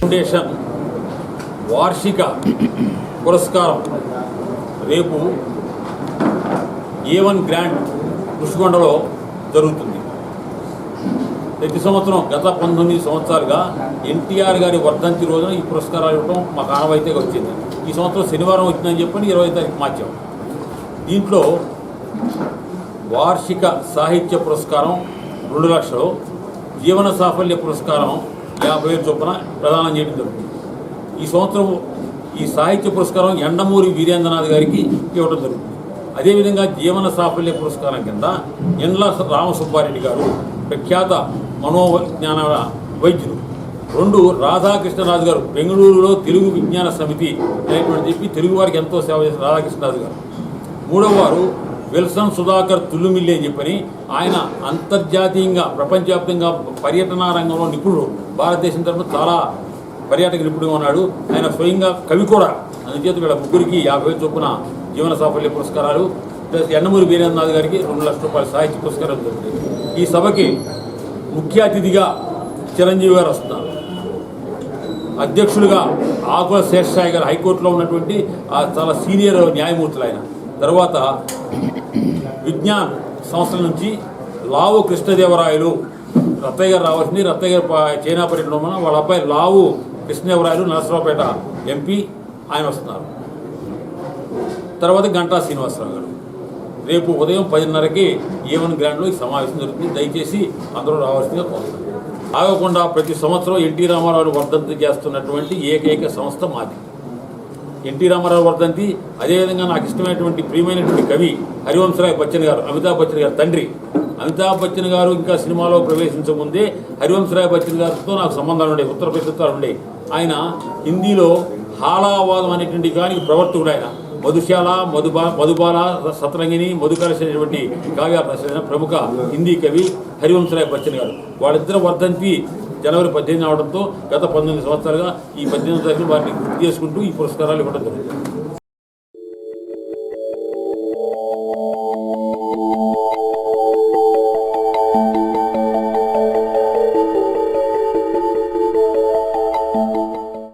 Foundation వార్షిక పురస్కారం రేపు ఏ వన్ గ్రాండ్ ఋషికొండలో జరుగుతుంది. ప్రతి సంవత్సరం గత పంతొమ్మిది సంవత్సరాలుగా ఎన్టీఆర్ గారి వర్ధంతి రోజున ఈ పురస్కారాలు ఇవ్వడం మాకు ఆనవాయితీగా వచ్చింది. ఈ సంవత్సరం శనివారం వచ్చిందని చెప్పని ఇరవై తారీఖు మార్చాం. దీంట్లో వార్షిక సాహిత్య పురస్కారం రెండు లక్షలు జీవన సాఫల్య పురస్కారం యాభై వేలు చొప్పున ప్రదానం చేయడం జరుగుతుంది. ఈ సంవత్సరం ఈ సాహిత్య పురస్కారం ఎండమూరి వీరేంద్రనాథ్ గారికి ఇవ్వడం జరుగుతుంది. అదేవిధంగా జీవన సాఫల్య పురస్కారం కింద ఎండ్ల రామసుబ్బారెడ్డి గారు ప్రఖ్యాత మనోవిజ్ఞాన వైద్యులు. రెండు రాధాకృష్ణరాజు గారు బెంగళూరులో తెలుగు విజ్ఞాన సమితి అనేటువంటి చెప్పి తెలుగు వారికి ఎంతో సేవ చేసిన రాధాకృష్ణరాజు గారు. మూడవ వారు విల్సన్ సుధాకర్ తుల్లుమిల్లి అని చెప్పని ఆయన అంతర్జాతీయంగా ప్రపంచవ్యాప్తంగా పర్యటన రంగంలో నిపుణుడు. భారతదేశం తరఫున చాలా పర్యాటక నిపుణుడు ఉన్నాడు. ఆయన స్వయంగా కవి కూడా. అందుచేత వీళ్ళ ముగ్గురికి యాభై చొప్పున జీవన సాఫల్య పురస్కారాలు. ప్లస్ ఎండమూరి వీరేంద్రనాథ్ గారికి రెండు లక్షల రూపాయల సాహిత్య పురస్కారం దొరికింది ఈ సభకి ముఖ్య అతిథిగా చిరంజీవి గారు వస్తున్నారు. అధ్యక్షులుగా ఆకుల శేషసాయి గారు హైకోర్టులో ఉన్నటువంటి ఆ చాలా సీనియర్ న్యాయమూర్తులు ఆయన. తర్వాత విజ్ఞాన్ సంస్థల నుంచి లావు కృష్ణదేవరాయలు రత్తయ్య గారు రావాల్సింది రత్తయ్య గారు ప- చైనా వాళ్ళ అబ్బాయి లావు కృష్ణదేవరాయలు నరసరావుపేట ఎంపీ ఆయన వస్తున్నారు. తర్వాత గంటా శ్రీనివాసరావు గారు. రేపు ఉదయం పదిన్నరకి ఏవన్ గ్రాండ్లో ఈ సమావేశం జరుగుతుంది. దయచేసి అందరూ రావాల్సిందిగా కోరుతున్నారు ఆగకుండా ప్రతి సంవత్సరం ఎన్టీ రామారావు వర్ధంతి చేస్తున్నటువంటి ఏకైక సంస్థ మాది. ఎన్టీ రామారావు వర్ధంతి అదేవిధంగా నాకు ఇష్టమైనటువంటి ప్రియమైనటువంటి కవి హరివంశరాయ్ బచ్చన్ గారు అమితాబ్ బచ్చన్ గారు తండ్రి. అమితాబ్ బచ్చన్ గారు ఇంకా సినిమాలో ప్రవేశించముందే హరివంశరాయ్ బచ్చన్ గారితో నాకు సంబంధాలు ఉండే ఉత్తర ప్రదేశాలు ఉండే ఆయన హిందీలో హాలావాదం అనేటువంటి కానీ ప్రవర్తకుడు ఆయన. మధుశాల మధుబా మధుబాల సతరంగిని మధుకరసినటువంటి కావ్య ప్రముఖ హిందీ కవి హరివంశరాయ్ బచ్చన్ గారు. వాళ్ళిద్దరు వర్ధంతి జనవరి పద్దెనిమిది అవడంతో గత పంతొమ్మిది సంవత్సరాలుగా ఈ పద్దెనిమిది తారీఖు వారిని గుర్తు చేసుకుంటూ ఈ పురస్కారాలు ఇవ్వడం జరుగుతుంది